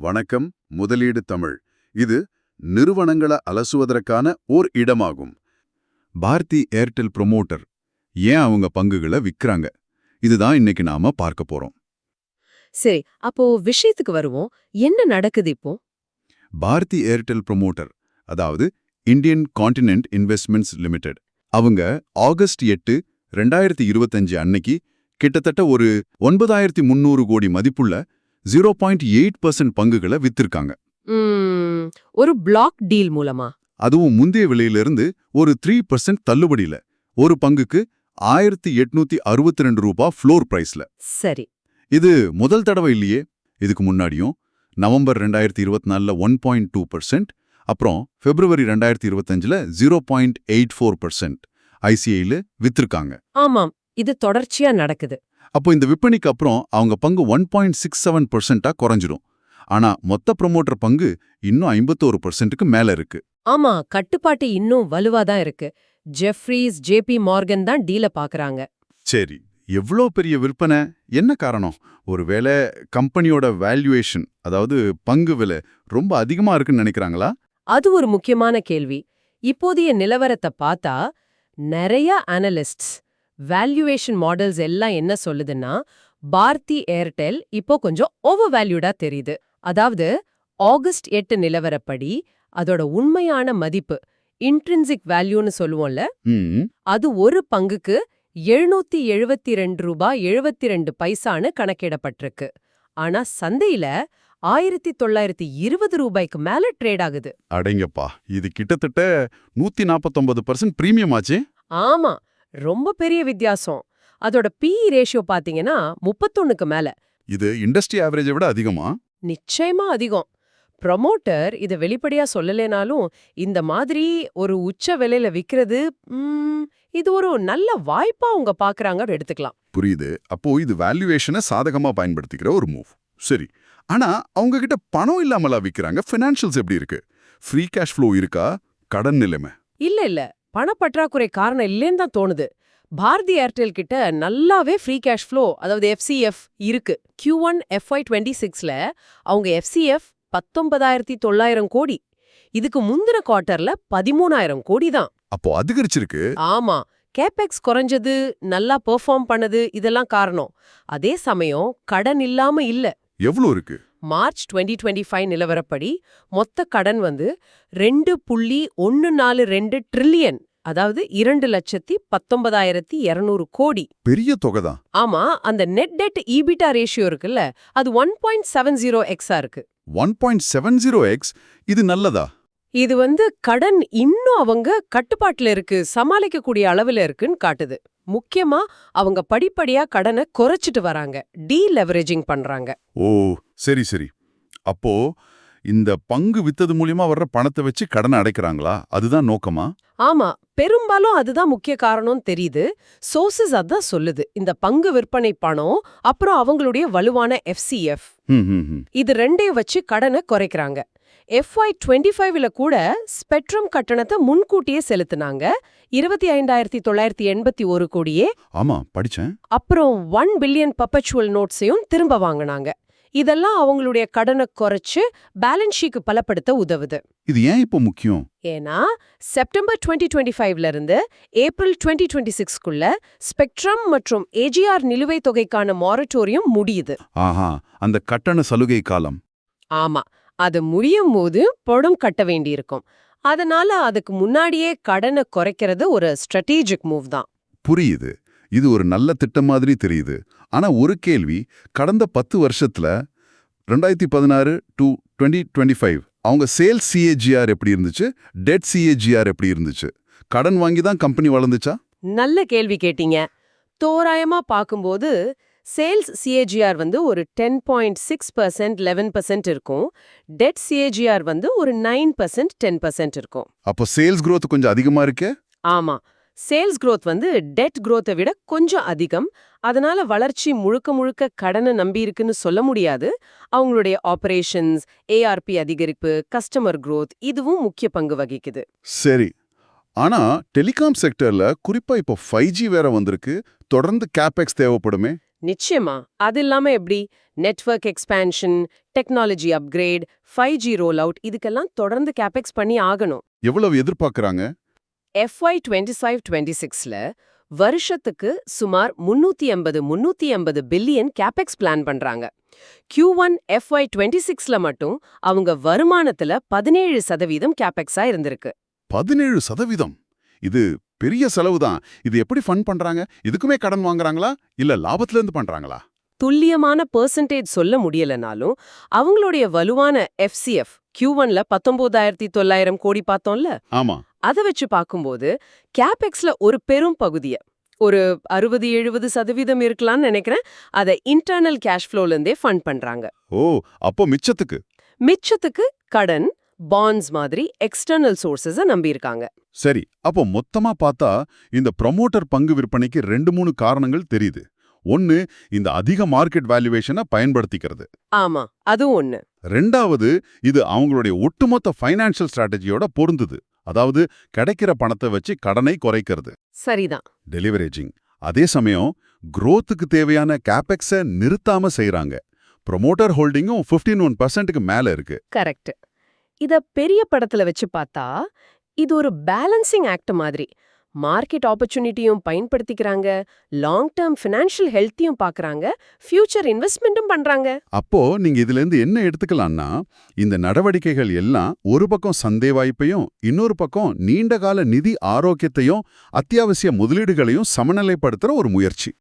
வணக்கம் முதலீடு தமிழ். இது நிறுவனங்களை அலசுவதற்கான ஓர் இடமாகும். பாரதி ஏர்டெல் ப்ரொமோட்டர் ஏன் அவங்க பங்குகளை விக்கிறாங்க இதுதான் இன்னைக்கு நாம பார்க்க போறோம். சரி அப்போ விஷயத்துக்கு வருவோம். என்ன நடக்குது இப்போ? பாரதி ஏர்டெல் ப்ரொமோட்டர் அதாவது இந்தியன் கான்டினென்ட் இன்வெஸ்ட்மெண்ட்ஸ் லிமிடெட் அவங்க ஆகஸ்ட் எட்டு ரெண்டாயிரத்தி இருபத்தஞ்சு அன்னைக்கு கிட்டத்தட்ட ஒரு ஒன்பதாயிரத்தி முந்நூறு கோடி மதிப்புள்ள ஜீரோ பாயிண்ட் எயிட் பர்சன்ட் பங்குகளை வித்திருக்காங்க. ஒரு பிளாக் டீல் மூலமா? அதுவும் முந்தைய விலையிலிருந்து ஒரு த்ரீ பர்சன்ட் தள்ளுபடியில. ஒரு பங்குக்கு ஆயிரத்தி எட்நூத்தி அறுபத்தி ரெண்டு ரூபா ஃப்ளோர் பிரைஸ்ல சரி. இது முதல் தடவை இல்லையே? இதுக்கு முன்னாடியும் நவம்பர் ரெண்டாயிரத்தி இருபத்தி நாலில் ஒன் பாயிண்ட் டூ பர்சன்ட் அப்புறம் பிப்ரவரி ரெண்டாயிரத்தி இருபத்தஞ்சில் zero point eight four percent ஐசிஐயில் வித்திருக்காங்க. ஆமாம் இது தொடர்ச்சியா நடக்குது. அப்போ இந்த விற்பனைக்கு அப்புறம் அவங்க பங்கு ஒன் பாயிண்ட் சிக்ஸ் செவன் பர்சன்டா குறைஞ்சிரும். ஆனா மொத்த ப்ரொமோட்டர் பங்கு இன்னும் ஐம்பத்தோரு பர்சன்ட்டுக்கு மேல இருக்கு. ஆமா கட்டுப்பாட்டு இன்னும் வலுவா தான் இருக்கு. ஜெஃப்ரீஸ் ஜேபி மார்கன் தான் டீல பாக்குறாங்க. சரி எவ்வளோ பெரிய விற்பனை? என்ன காரணம்? ஒருவேளை கம்பெனியோட வேல்யூவேஷன் அதாவது பங்கு விலை ரொம்ப அதிகமா இருக்குன்னு நினைக்கிறாங்களா? அது ஒரு முக்கியமான கேள்வி. இப்போதைய நிலவரத்தை பார்த்தா நிறைய அனலிஸ்ட்ஸ் வேல்யூவேஷன் மாடல்ஸ் எல்லாம் என்ன சொல்லுதுன்னா பாரதி ஏர்டெல் இப்போ கொஞ்சம் ஓவர் வேல்யூடா தெரியுது. அதாவது ஆகஸ்ட் எட்டு நிலவரப்படி அதோட உண்மையான மதிப்பு இன்ட்ரின்சிக் வேல்யூன்னு சொல்லுவோம்ல அது ஒரு பங்குக்கு எழுநூத்தி எழுபத்தி ரெண்டு ரூபாய் எழுபத்தி ரெண்டு பைசான்னு கணக்கிடப்பட்டிருக்கு. ஆனா சந்தையில ஆயிரத்தி தொள்ளாயிரத்தி இருபது ரூபாய்க்கு மேல ட்ரேட் ஆகுது. அடங்கப்பா இது கிட்டத்தட்ட நூத்தி நாற்பத்தொன்பது பர்சன்ட் பிரீமியம் ஆச்சே. ஆமா ரொம்ப பெரிய வித்தியாசம். அதோட பிஇ ரேஷியோ பாத்தீங்கன்னா முப்பத்தொன்னுக்கு மேல. இது இண்டஸ்ட்ரி ஆவரேஜை விட அதிகமா? நிச்சயமா அதிகம். ப்ரொமோட்டர் இத வெளிப்படையா சொல்லலேனாலும் இந்த மாதிரி ஒரு உச்ச விலையில விக்கிறது ம், இது ஒரு நல்ல வாய்ப்பா அவங்க பாக்குறாங்க எடுத்துக்கலாம். புரியுது. அப்போ இது வேல்யூவேஷனை சாதகமா பயன்படுத்திக்கிற ஒரு மூவ் சரி. ஆனா அவங்க கிட்ட பணம் இல்லாமலா விக்கிறாங்க. ஃபினான்ஷியல்ஸ் எப்படி இருக்கு? ஃப்ரீ கேஷ் ஃப்ளோ இருக்கா? கடன் நிலைமை. இல்ல இல்ல. பணப்பற்றாக்குறை காரணம் இல்லைன்னு தான் தோணுது. பாரதி ஏர்டெல் கிட்ட நல்லாவே ஃப்ரீ கேஷ் ஃப்ளோ அதாவது எஃப்சிஎஃப் இருக்கு. கியூ ஒன் எஃப்ஐ டுவெண்ட்டி சிக்ஸ்ல அவங்க எஃப்சிஎஃப் பத்தொன்பதாயிரத்தி தொள்ளாயிரம் கோடி. இதுக்கு முந்தின குவார்ட்டர்ல பதிமூணாயிரம் கோடி தான். அப்போ அதிகரிச்சிருக்கு. ஆமா. கேபெக்ஸ் குறைஞ்சது நல்லா பெர்ஃபார்ம் பண்ணது இதெல்லாம் காரணம். அதே சமயம் கடன் இல்லாம இல்ல. எவ்வளோ இருக்கு? மார்ச் 2025 டுவெண்ட்டி ஃபைவ் நிலவரப்படி மொத்த கடன் வந்து ரெண்டு புள்ளி ஒன்னு நாலு ரெண்டு ட்ரில்லியன் அதாவது இரண்டு லட்சத்தி பத்தொன்பதாயிரத்தி இருநூறு கோடி. பெரிய தொகை தான் ஆமா அந்த நெட் டெட் ஈபிட்டா ரேஷியோ இருக்குல்ல அது ஒன் பாயிண்ட் செவன் ஜீரோ எக்ஸா இருக்கு. One point seven zero x இது நல்லதா? இது வந்து கடன் இன்னும் அவங்க கட்டுப்பாட்டுல இருக்கு சமாளிக்கக்கூடிய அளவுல இருக்குன்னு காட்டுது. முக்கியமா அவங்க படிப்படியா கடனை குறைச்சிட்டு வராங்க டீ லெவரேஜிங் பண்றாங்க. ஓ சரி சரி. அப்போ இந்த பங்கு வித்தது மூலியமா வர்ற பணத்தை வச்சு கடனை அடைக்கிறாங்களா? அதுதான் நோக்கமா? ஆமா. பெரும்பாலும் அதுதான் முக்கிய காரணம்னு தெரியுது. சோர்சஸ் அதான் சொல்லுது. இந்த பங்கு விற்பனை பணம் அப்புறம் அவங்களுடைய வலுவான எஃப்சிஎஃப். இது ரெண்டையும் வச்சு கடனை குறைக்கிறாங்க. எஃப்ஐ டுவெண்ட்டி ஃபைவ்ல கூட ஸ்பெக்ட்ரம் கட்டணத்தை முன்கூட்டியே செலுத்துனாங்க. இருபத்தி ஐந்தாயிரத்தி தொள்ளாயிரத்தி எண்பத்தி ஒரு கோடியே. ஆமா படிச்சேன். அப்புறம் ஒன் பில்லியன் பர்பச்சுவல் நோட்ஸையும் திரும்ப வாங்குனாங்க. இதெல்லாம் அவங்களுடைய கடனை குறைச்சு பேலன்ஸ் ஷீக்கு பலப்படுத்த உதவுது. இது ஏன் இப்போ முக்கியம்? ஏன்னா செப்டம்பர் 2025 டுவெண்ட்டி ஃபைவ்ல இருந்து ஏப்ரல் 2026 டுவெண்ட்டி சிக்ஸ்க்குள்ள ஸ்பெக்ட்ரம் மற்றும் ஏஜிஆர் நிலுவைத் தொகைக்கான மாரட்டோரியம் முடியுது. ஆஹா அந்த கட்டண சலுகை காலம். ஆமா அது முடியும் போது பணம் கட்ட வேண்டியிருக்கும். அதனால அதுக்கு முன்னாடியே கடனை குறைக்கிறது ஒரு ஸ்ட்ராட்டஜிக் மூவ் தான். புரியுது. இது ஒரு நல்ல திட்டம் மாதிரி தெரியுது. ஆனா ஒரு கேள்வி கடந்த பத்து வருஷத்துல ரெண்டாயிரத்தி பதினாறு டு டுவெண்ட்டி டுவெண்ட்டி ஃபைவ் அவங்க சேல்ஸ் சிஏஜிஆர் எப்படி இருந்துச்சு? டெட் சிஏஜிஆர் எப்படி இருந்துச்சு? கடன் வாங்கி தான் கம்பெனி வளர்ந்துச்சா? நல்ல கேள்வி கேட்டீங்க. தோராயமா பார்க்கும்போது சேல்ஸ் சிஏஜிஆர் வந்து ஒரு ten point six percent eleven percent இருக்கும். டெட் சிஏஜிஆர் வந்து ஒரு நைன் பர்சன்ட் டென் பர்சன்ட் இருக்கும். அப்போ சேல்ஸ் growth கொஞ்சம் அதிகமா இருக்கே? ஆமா. சேல்ஸ் growth வந்து டெட் growth-அ விட கொஞ்சம் அதிகம். அதனால வளர்ச்சி முழுக்க முழுக்க கடனை நம்பி இருக்குன்னு சொல்ல முடியாது. அவங்களுடைய ஆபரேஷன்ஸ் ஏஆர்பி அதிகரிப்பு கஸ்டமர் growth இதுவும் முக்கிய பங்கு வகிக்குது. சரி. ஆனா டெலிகாம் செக்டர்ல குறிப்பா இப்போ ஃபைவ் ஜி வேற வந்திருக்கு. தொடர்ந்து கேபெக்ஸ் தேவைப்படுமே? நிச்சயமா. அது இல்லாம எப்படி? Network expansion technology upgrade five G roll out இதுக்கெல்லாம் தொடர்ந்து கேபெக்ஸ் பண்ணி ஆகணும். எவ்வளவு எதிர்பார்க்கறாங்க? FY டுவெண்ட்டி ஃபைவ் டுவெண்ட்டி சிக்ஸ்ல வருஷத்துக்கு சுமார் முன்னூத்தி எண்பது முன்னூத்தி எண்பது பில்லியன் கேபெக்ஸ் பிளான் பண்றாங்க. Q1 ஒன் எஃப்ஒய் டுவெண்ட்டி சிக்ஸ்ல மட்டும் அவங்க வருமானத்துல பதினேழு சதவீதம் கேபெக்ஸா இருந்திருக்கு. பதினேழு சதவீதம்? இது பெரிய செலவு தான் இது எப்படி ஃபண்ட் பண்றாங்க? இதுக்குமே கடன் வாங்குறாங்களா? இல்ல லாபத்துல இருந்து பண்றாங்களா? துல்லியமான பெர்சன்டேஜ் சொல்ல முடியலனாலும் அவங்களுடைய வலுவான எஃப்சிஎஃப் Q1 ஒன்ல பத்தொன்பதாயிரத்தி தொள்ளாயிரம் கோடி பார்த்தோம்ல? ஆமா. அதை வச்சு பார்க்கும்போது கேபெக்ஸ்ல ஒரு பெரும் பகுதிய ஒரு அறுபது எழுபது சதவீதம் இருக்கலாம்னு நினைக்கிறேன். அதை இன்டர்னல் கேஷ் ஃப்ளோல இருந்தே ஃபண்ட் பண்றாங்க. ஓ அப்போ மிச்சத்துக்கு? மிச்சத்துக்கு கடன் பாண்ட்ஸ் மாதிரி எக்ஸ்டர்னல் சோர்சஸ நம்பியிருக்காங்க சரி அப்போ மொத்தமா பார்த்தா இந்த ப்ரமோட்டர் பங்கு விற்பனைக்கு ரெண்டு மூணு காரணங்கள் தெரியுது. ஒன்னு இந்த அதிக மார்க்கெட் வேல்யூவேஷனை பயன்படுத்திக்கிறது. ஆமா அது ஒண்ணு. ரெண்டாவது இது அவங்களுடைய ஒட்டுமொத்த ஃபைனான்ஷியல் ஸ்ட்ராட்டஜியோட பொருந்துது. அதாவது கிடைக்கிற பணத்தை வச்சு கடனை குறைக்கிறது. சரிதான். டெலிவரேஜிங் அதே சமயம் growth-க்கு தேவையான கேபெக்ஸை நிறுத்தாம செய்றாங்க. ப்ரொமோட்டர் ஹோல்டிங்கும் 15% ஒன் பர்சன்ட்டுக்கு மேல இருக்கு. கரெக்ட் இத பெரிய படத்துல வச்சு பார்த்தா இது ஒரு பேலன்சிங் ஆக்ட் மாதிரி. மார்க்கெட் ஆப்பர்ச்சுனிட்டியும் பயன்படுத்திக்கிறாங்க லாங் டேர்ம் ஃபினான்ஷியல் ஹெல்த்தையும் பார்க்கறாங்க ஃபியூச்சர் இன்வெஸ்ட்மெண்ட்டும் பண்றாங்க. அப்போ நீங்க இதுல இருந்து என்ன எடுத்துக்கலாம்னா இந்த நடவடிக்கைகள் எல்லாம் ஒரு பக்கம் சந்தை வாய்ப்பையும் இன்னொரு பக்கம் நீண்டகால நிதி ஆரோக்கியத்தையும் அத்தியாவசிய முதலீடுகளையும் சமநிலைப்படுத்துற ஒரு முயற்சி.